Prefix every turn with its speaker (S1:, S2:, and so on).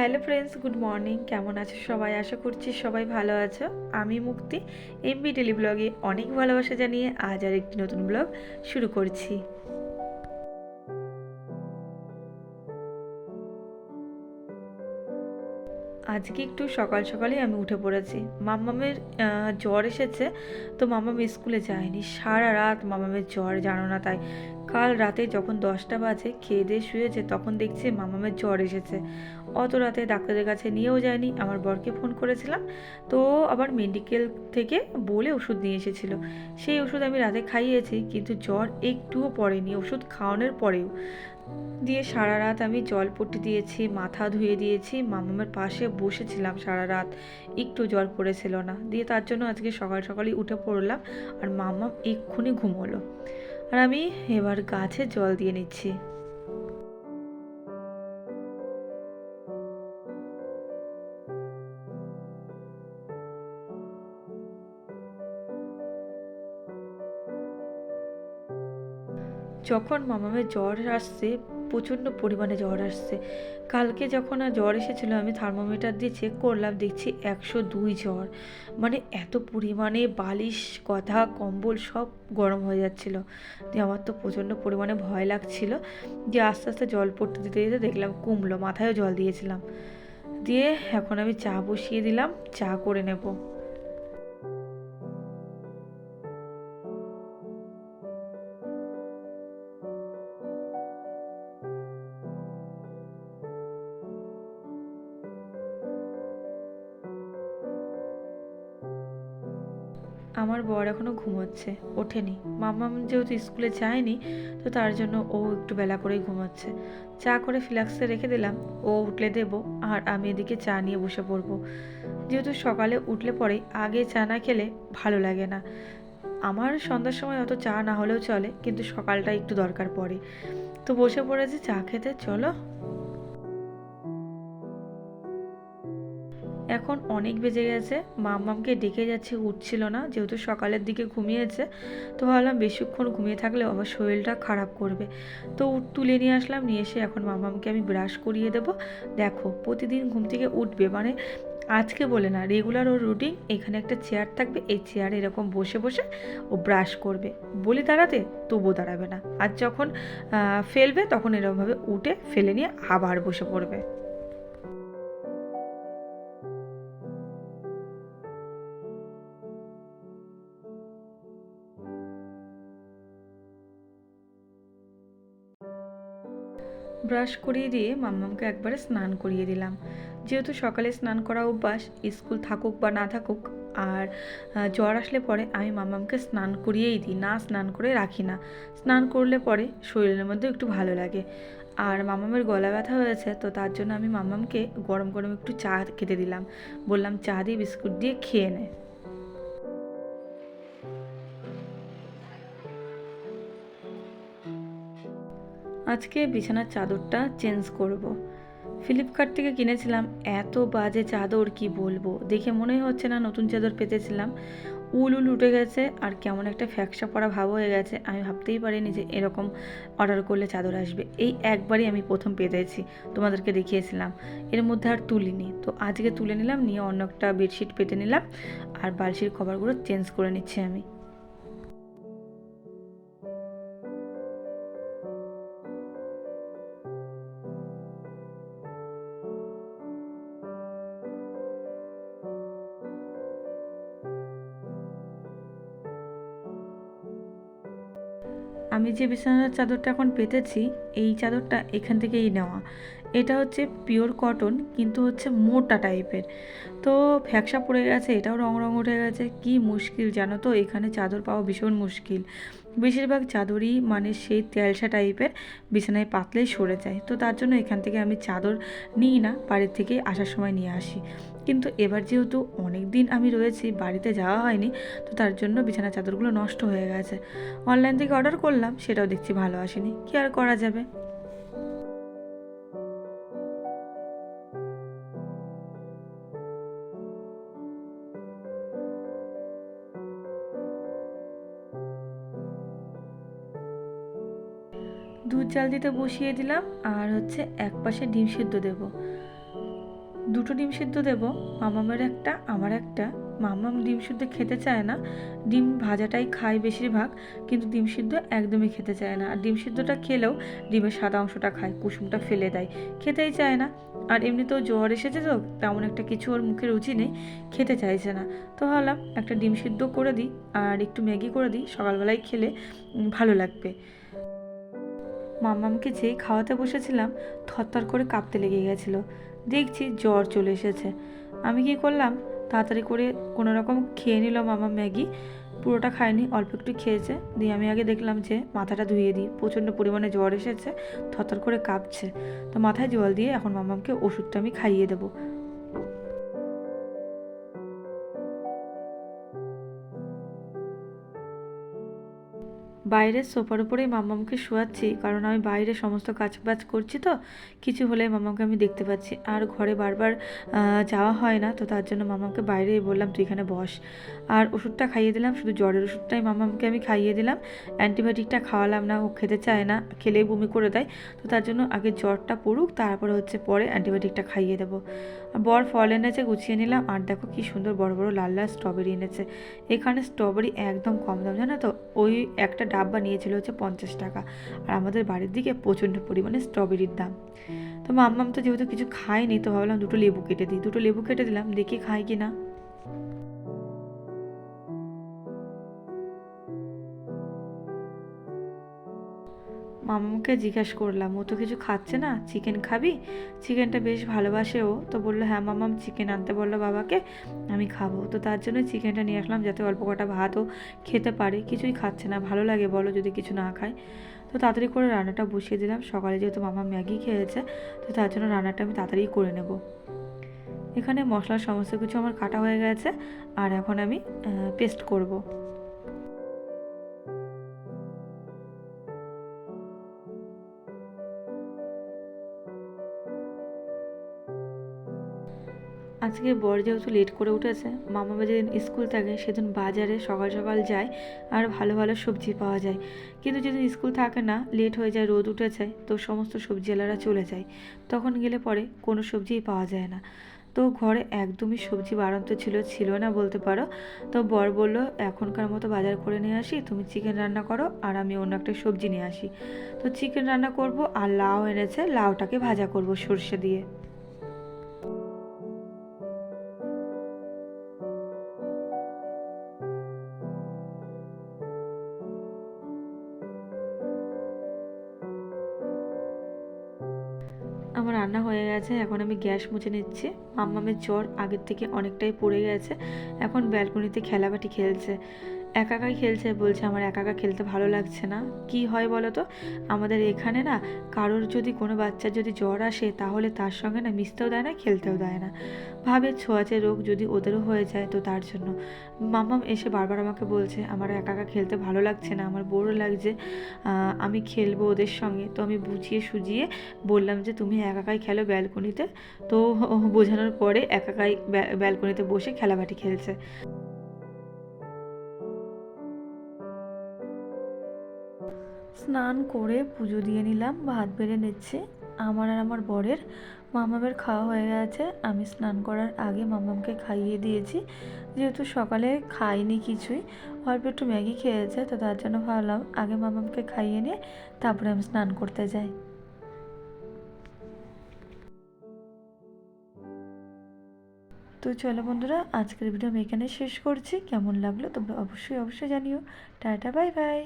S1: Hello friends, good morning. কেমন আছো সবাই? আশা করছি সবাই ভালো আছো। আমি মুক্তি, এমবি ডেলি ব্লগে অনেক ভালোবাসা জানিয়ে আজ আর একটি নতুন ব্লগ শুরু করছি। আজকে একটু সকাল সকালেই আমি উঠে পড়েছি। মাম্মামের জ্বর এসেছে, তো মাম্মাম স্কুলে যায়নি। সারা রাত মাম্মামের জ্বর, জানো না, তাই কাল রাতে যখন দশটা বাজে, খেয়ে দিয়ে শুয়েছে, তখন দেখছি মামামের জ্বর এসেছে। অত রাতে ডাক্তারের কাছে নিয়েও যায়নি। আমার বরকে ফোন করেছিলাম। তো আবার মেডিকেল থেকে বলে ওষুধ নিয়ে এসেছিল। সেই ওষুধ আমি রাতে খাইয়েছি, কিন্তু জ্বর একটুও পড়েনি। ওষুধ খাওয়ানোর পরেও দিয়ে সারা রাত আমি জল পট্টি দিয়েছি, মাথা ধুয়ে দিয়েছি। মামামের পাশে বসেছিলাম সারা রাত। একটু জল পড়েছিল না। দিয়ে তার জন্য আজকে সকাল সকালই উঠে পড়লাম। আর মামাম এক্ষুনি ঘুমোলো। আর আমি এবার গাছে জল দিয়ে নিচ্ছি। যখন মামামের জ্বর আসছে প্রচণ্ড পরিমাণে জ্বর আসছে। কালকে যখন আর জ্বর এসেছিল, আমি থার্মোমিটার দিয়ে চেক করলাম, দেখছি একশো দুই জ্বর। মানে এত পরিমাণে বালিশ কথা কম্বল সব গরম হয়ে যাচ্ছিল। দিয়ে আমার তো প্রচণ্ড পরিমাণে ভয় লাগছিল। যে আস্তে আস্তে জল পড়তে দিতে দিতে দেখলাম কুমলো মাথায়ও জল দিয়েছিলাম। দিয়ে এখন আমি চা বসিয়ে দিলাম, চা করে নেব। আমার বর এখনও ঘুমোচ্ছে, ওঠেনি। মাম্মাম যেহেতু স্কুলে যায়নি, তো তার জন্য ও একটু বেলা করেই ঘুমাচ্ছে। চা করে ফ্লাক্সে রেখে দিলাম, ও উঠলে দেবো, আর আমি এদিকে চা নিয়ে বসে পড়ব। যেহেতু সকালে উঠলে পরে আগে চা না খেলে ভালো লাগে না। আমার সন্ধ্যার সময় অত চা না হলেও চলে, কিন্তু সকালটা একটু দরকার পড়ে। তো বসে পড়েছি চা খেতে, চলো। এখন অনেক বেজে গেছে। মাম্মামকে ডেকে যাচ্ছে, উঠছিল না, যেহেতু সকালের দিকে ঘুমিয়েছে। তো ভাবলাম বেশিক্ষণ ঘুমিয়ে থাকলে আবার শরীরটা খারাপ করবে। তো তুলে নিয়ে আসলাম, নিয়ে এসে এখন মাম্মামকে আমি ব্রাশ করিয়ে দেবো। দেখো, প্রতিদিন ঘুম থেকে উঠবে মানে আজকে বলে না রেগুলার ওর রুটিন এখানে একটা চেয়ার থাকবে, এই চেয়ারে এরকম বসে বসে ও ব্রাশ করবে। বলি দাঁড়াতে, তবুও দাঁড়াবে না। আর যখন ফেলবে, তখন এরকমভাবে উঠে ফেলে নিয়ে আবার বসে পড়বে। ব্রাশ করিয়ে দিয়ে মাম্মামকে একবারে স্নান করিয়ে দিলাম। যেহেতু সকালে স্নান করা অভ্যাস, স্কুল থাকুক বা না থাকুক, আর জ্বর আসলে পরে আমি মাম্মামকে স্নান করিয়েই দিই, না স্নান করে রাখি না। স্নান করলে পরে শরীরের মধ্যে একটু ভালো লাগে। আর মামামের গলা ব্যথা হয়েছে, তো তার জন্য আমি মাম্মামকে গরম গরম একটু চা খেতে দিলাম। বললাম, চা দিয়ে বিস্কুট দিয়ে খেয়ে নে। আজকে বিছানার চাদরটা চেঞ্জ করব। ফ্লিপকার্ট থেকে কিনেছিলাম, এত বাজে চাদর কি বলব? দেখে মনেই হচ্ছে না নতুন চাদর পেতেছিলাম। উল উল উঠে গেছে আর কেমন একটা ফ্যাকসা পড়া ভাব হয়ে গেছে। আমি ভাবতেই পারিনি যে এরকম অর্ডার করলে চাদর আসবে। এই একবারই আমি প্রথম পেতেছি তোমাদেরকে দেখিয়েছিলাম। এর মধ্যে আর তুলিনি। তো আজকে তুলে নিলাম, নিয়ে অন্য একটা বেডশিট পেতে নিলাম আর বালশির কভারগুলো চেঞ্জ করে নিচ্ছি আমি। আমি যে বিছানার চাদরটা এখন পেতেছি এই চাদরটা এখান থেকেই নেওয়া। এটা হচ্ছে পিওর কটন কিন্তু হচ্ছে মোটা টাইপের তো ফ্যাকসা পড়ে গেছে, এটাও রং রং উঠে গেছে, কি মুশকিল জানো তো? এখানে চাদর পাওয়া ভীষণ মুশকিল। বেশিরভাগ চাদরই মানে সেই তেলসা টাইপের বিছানায় পাতলেই সরে যায়। তো তার জন্য এখান থেকে আমি চাদর নিই না, বাড়ির থেকে আসার সময় নিয়ে আসি। কিন্তু এবার যেহেতু অনেক দিন আমি রয়েছি, বাড়িতে যাওয়া হয়নি, তো তার জন্য বিছানার চাদরগুলো নষ্ট হয়ে গেছে। অনলাইন থেকে অর্ডার করলাম, সেটাও দেখছি ভালো আসেনি। কি আর করা যাবে? দুধ জাল দিতে বসিয়ে দিলাম আর হচ্ছে এক পাশে ডিম সিদ্ধ দেবো। দুটো ডিম সিদ্ধ দেবো, মামামের একটা, আমার একটা। মামাম ডিম সিদ্ধ খেতে চায় না, ডিম ভাজাটাই খায় বেশিরভাগ, কিন্তু ডিম সিদ্ধ একদমই খেতে চায় না। আর ডিম সিদ্ধটা খেলেও ডিমের সাদা অংশটা খায়, কুসুমটা ফেলে দেয়, খেতেই চায় না। আর এমনিতেও জ্বর এসেছে তো, তেমন একটা কিছু ওর মুখে রুচি নেই, খেতে চাইছে না। তো ভাবলাম একটা ডিম সিদ্ধ করে দিই, আর একটু ম্যাগি করে দিই, সকালবেলায় খেলে ভালো লাগবে। মাম্মামকে যেই খাওয়াতে বসেছিলাম, থরথর করে কাঁপতে লেগে গেছিল। দেখছি জ্বর চলে এসেছে। আমি কি করলাম? তাড়াতাড়ি করে কোনো রকম খেয়ে নিল মামা ম্যাগি। পুরোটা খায়নি, অল্প একটু খেয়েছে। দিয়ে আমি আগে দেখলাম যে মাথাটা ধুয়ে দিই। প্রচণ্ড পরিমাণে জ্বর এসেছে, থরথর করে কাঁপছে। তো মাথায় জল দিয়ে এখন মামামকে ওষুধটা আমি খাইয়ে দেবো। বাইরের সোফার উপরেই মাম্মামকে শোয়াচ্ছি, কারণ আমি বাইরে সমস্ত কাজ বাজ করছি তো, কিছু হলে মামাকে আমি দেখতে পাচ্ছি। আর ঘরে বারবার যাওয়া হয় না, তো তার জন্য মামাকে বাইরে বললাম, তুই এখানে বস। আর ওষুধটা খাইয়ে দিলাম, শুধু জ্বরের ওষুধটাই মামামকে আমি খাইয়ে দিলাম। অ্যান্টিবায়োটিকটা খাওয়ালাম না, ও খেতে চায় না, খেলেই বমি করে দেয়। তো তার জন্য আগে জ্বরটা পড়ুক, তারপরে হচ্ছে পরে অ্যান্টিবায়োটিকটা খাইয়ে দেবো। বর ফল এনেছে, গুছিয়ে নিলাম। আর দেখো কি সুন্দর বড় বড় লাল লাল স্ট্রবেরি এনেছে। এখানে স্ট্রবেরি একদম কম দাম, জানো তো? ওই একটা ডাব্বা নিয়েছিল হচ্ছে পঞ্চাশ টাকা। আর আমাদের বাড়ির দিকে প্রচণ্ড পরিমাণে স্ট্রবেরির দাম। তো মাম্মাম তো যেহেতু কিছু খায়নি, তো ভাবলাম দুটো লেবু কেটে দিই। দুটো লেবু কেটে দিলাম, দেখি খায় কি না মামাকে জিজ্ঞাসা করলাম, ও তো কিছু খাচ্ছে না? চিকেন খাবি? চিকেনটা বেশ ভালোবাসে ও। তো বলল হ্যাঁ মামাম, চিকেন আনতে বলল বাবাকে, আমি খাব। তো তার জন্য চিকেনটা নিয়ে আসলাম যাতে অল্প কটা ভাতও খেতে পারে। কিছুই খাচ্ছে না, ভালো লাগে বলো যদি কিছু না খায়। তো তাড়াতাড়ি করে রান্নাটা বসিয়ে দিলাম। সকালে যেহেতু মামা ম্যাগি খেয়েছে, তো তার জন্য রান্নাটা আমি তাড়াতাড়ি করে নেব। এখানে মশলার সমস্ত কিছু আমার কাটা হয়ে গেছে, আর এখন আমি পেস্ট করব। আজকে বর যেহেতু লেট করে উঠেছে মামা যেদিন স্কুল থাকে সেদিন বাজারে সকাল সকাল যায় আর ভালো ভালো সবজি পাওয়া যায়। কিন্তু যেদিন স্কুল থাকে না লেট হয়ে যায়, রোদ উঠে যায় তো সমস্ত সবজিওয়ালারা চলে যায়। তখন গেলে পরে কোনো সবজিই পাওয়া যায় না। তো ঘরে একদমই সবজি বাড়ন্ত ছিল ছিল না বলতে পারো। তো বর বলল, এখনকার মতো বাজার করে নিয়ে আসি, তুমি চিকেন রান্না করো আর আমি অন্য একটা সবজি নিয়ে আসি। তো চিকেন রান্না করব আর লাউ এনেছে, লাউটাকে ভাজা করব সর্ষে দিয়ে। হয়ে গেছে, এখন আমি গ্যাস মুছে নিচ্ছি। মাম্মামের জ্বর আগের থেকে অনেকটাই পড়ে গেছে, এখন ব্যালকনিতে খেলাবাটি খেলছে। একা একাই খেলছে বলছে, আমার একা একা খেলতে ভালো লাগছে না। কি হয় বলো তো? আমাদের এখানে না কারোর যদি কোনো বাচ্চার যদি জ্বর আসে, তাহলে তার সঙ্গে না মিশতেও দেয় না, খেলতেও দেয় না। ভাবে ছোঁয়াচে রোগ যদি ওদেরও হয়ে যায় তো তার জন্য। মামাম এসে বারবার আমাকে বলছে, আমার একা একা খেলতে ভালো লাগছে না, আমার বোরও লাগছে আমি খেলব ওদের সঙ্গে। তো আমি বুঝিয়ে সুজিয়ে বললাম যে, তুমি একাকাই খেলো ব্যালকনিতে। তো বোঝানোর পরে একাকাই ব্য- ব্যালকনিতে বসে খেলাবাটি খেলছে। স্নান করে পুজো দিয়ে নিলাম, ভাত বেড়ে নিচ্ছে। আমার আর আমার বরের মামামের খাওয়া হয়ে গেছে। আমি স্নান করার আগে মামামকে খাইয়ে দিয়েছি। যেহেতু সকালে খাইনি কিছুই, অল্প একটু ম্যাগি খেয়েছে, তো তার জন্য ভাবলাম আগে মামামকে খাইয়ে নিয়ে তারপরে আমি স্নান করতে যাই। তো চলো বন্ধুরা, আজকের ভিডিও আমি এখানে শেষ করছি। কেমন লাগল তোমরা অবশ্যই অবশ্যই জানিও। Tata, bye bye.